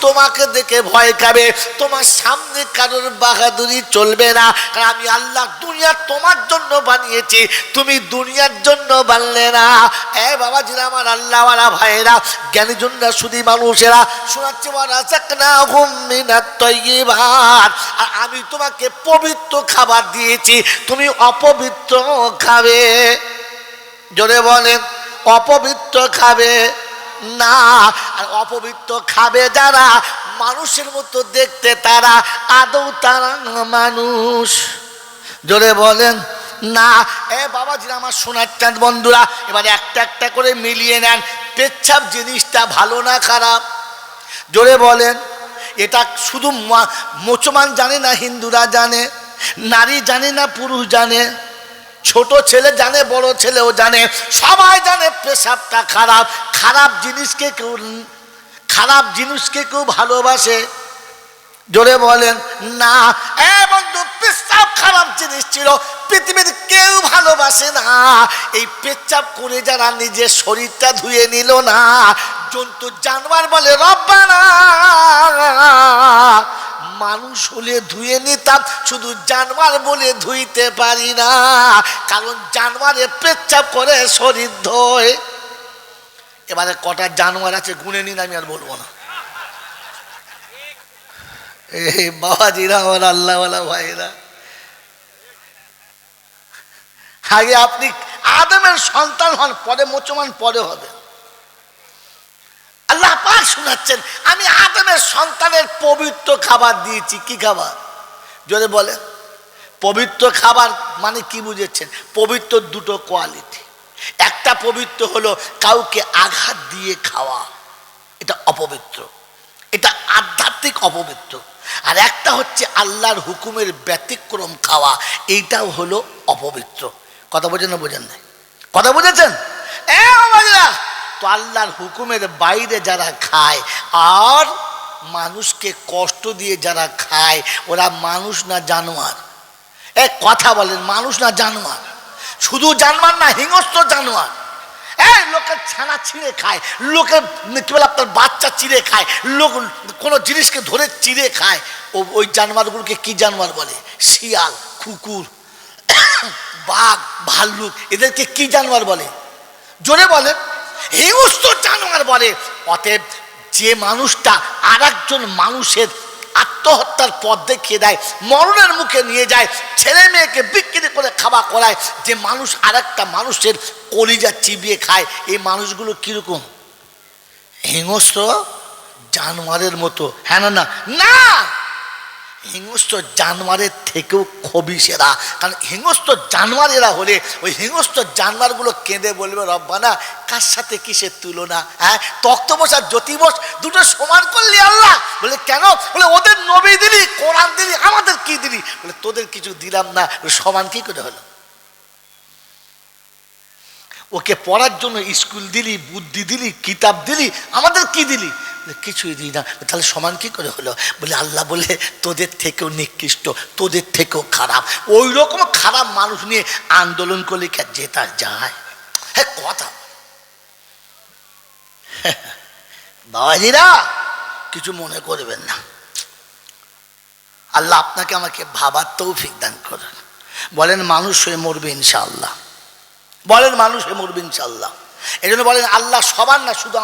তোমাকে দেখে ভয় খাবে। তোমার সামনে কারোর বাহাদুরি চলবে না। কারণ আমি আল্লাহ দুনিয়া তোমার জন্য বানিয়েছি। তুমি দুনিয়ার জন্য বানলে না। এ বাবা জিরা আমার আল্লাহওয়ালা ভাইয়েরা, জ্ঞানীজনরা শুধু মানুষেরা, শোনাচ্ছে আর আমি তোমাকে পবিত্র খাবার দিয়েছি। তুমি অপবিত্র খাবে। জোরে বলেন, অপবিত্র খাবে। না, আর অপবিত্র খাবে যারা, মানুষের মতো দেখতে তারা, আদৌ তারা মানুষ। জোরে বলেন, না, এ বাবা বাবাজিরা আমার সোনার চাঁদ বন্ধুরা, এবারে একটা একটা করে মিলিয়ে নেন, পেচ্ছাপ জিনিসটা ভালো না খারাপ? জোরে বলেন, এটা শুধু মুসলমান জানে না, হিন্দুরা জানে, নারী জানে না, পুরুষ জানে? ছোট ছেলে জানে, বড় ছেলেও জানে, সবাই জানে পেশাবটা খারাপ। খারাপ জিনিসকে কেউ খারাপ জিনিসকে কেউ ভালোবাসে। জোরে বলেন, না। এ বন্ধু, পেশাব খারাপ জিনিস ছিল, পৃথিবীর কেউ ভালোবাসে না। এই পেচ্ছাপ করে যারা নিজের শরীরটা ধুয়ে নিল না, জন্তু জানোয়ার বলে, রব্বানা হলে ধুয়ে নিতাম, শুধু জানোয়ার বলে ধুইতে পারি না। কারণ জানোয়ারে পেচ্ছাপ করে শরীর ধোয়। এবারে কটা জানোয়ার আছে গুনে নিন, আমি আর বলব না। এই বাবাজিরা, আমার আল্লাহওয়ালা ভাইরা আগে আপনি আদমের সন্তান হন, পরে মুসলমান, পরে হবে। আল্লাহ পাক শোনাচ্ছেন, আমি আদমের সন্তানের পবিত্র খাবার দিয়েছি, কি খাবার? যদি বলেন। পবিত্র খাবার মানে কি বুঝেছেন? পবিত্র দুটো কোয়ালিটি। একটা পবিত্র হলো কাউকে আঘাত দিয়ে খাওয়া। এটা অপবিত্র। এটা আধ্যাত্মিক অপবিত্র। আর একটা হচ্ছে আল্লাহর হুকুমের ব্যতিক্রম খাওয়া। এইটাও হলো অপবিত্র। কথা বোঝেন না, বোঝেন নাই? কথা বুঝেছেন? এ তো আল্লাহর হুকুমের বাইরে যারা খায়, আর মানুষকে কষ্ট দিয়ে যারা খায়, ওরা মানুষ না জানোয়ার। এ কথা বলেন, মানুষ না জানোয়ার। শুধু জানোয়ার না, হিংস্র জানোয়ার। এই লোকের ছানা ছিঁড়ে খায় লোকের কি বলে আপনার বাচ্চা চিড়ে খায়, লোক কোনো জিনিসকে ধরে চিড়ে খায়। ও ওই জানোয়ারগুলোকে কি জানোয়ার বলে? শিয়াল, কুকুর, বাঘ, ভাল্লুক, এদেরকে কি জানোয়ার বলে? জোরে হিংস্র জানোয়ার বলে। অতএব যে মানুষটা আর মানুষের আত্মহত্যার পথ দেখিয়ে দেয়, মরণের মুখে নিয়ে যায়, ছেলে মেয়েকে বিক্রি করে খাওয়া করায়, যে মানুষ আর একটা মানুষের কলিজা চিবিয়ে খায়, এই মানুষগুলো কীরকম? হিংস্র জানোয়ারের মতো। হ্যাঁ না? না! হিংস্র জানোয়ারের থেকেও খবিসেরা কারণ হিংস্র জানোয়ারেরা হলে ওই হিংস্র জানোয়ারগুলো কেঁদে বলবে, রব্বানা, কার সাথে কিসের তুলনা? হ্যাঁ তক্ত আর জ্যোতি বস দুটো সমান করলি আল্লাহ। বলে, কেন? বলে, ওদের নবী দিলি, কোরআন দিলি, আমাদের কি দিলি? বলে, তোদের কিছু দিলাম না। সমান কি করে হলো? ওকে পড়ার জন্য স্কুল দিলি, বুদ্ধি দিলি, কিতাব দিলি, আমাদের কি দিলি? কিছুই দিই না। তাহলে সমান কি করে হলো? বলে, আল্লাহ বলে, তোদের থেকেও নিকৃষ্ট, তোদের থেকেও খারাপ। ওই রকম খারাপ মানুষ নিয়ে আন্দোলন করলে জেতা যায়? হ্যাঁ কথা। বাবাজিরা, কিছু মনে করবেন না। আল্লাহ আপনাকে আমাকে ভাবার তৌফিক দান করেন। বলেন, মানুষ হয়ে মরবে ইনশাআল্লাহ। বলেন, মানুষ হয়ে মরবে ইনশাআল্লাহ। এই বলেন, আল্লাহ সবার না, শুধু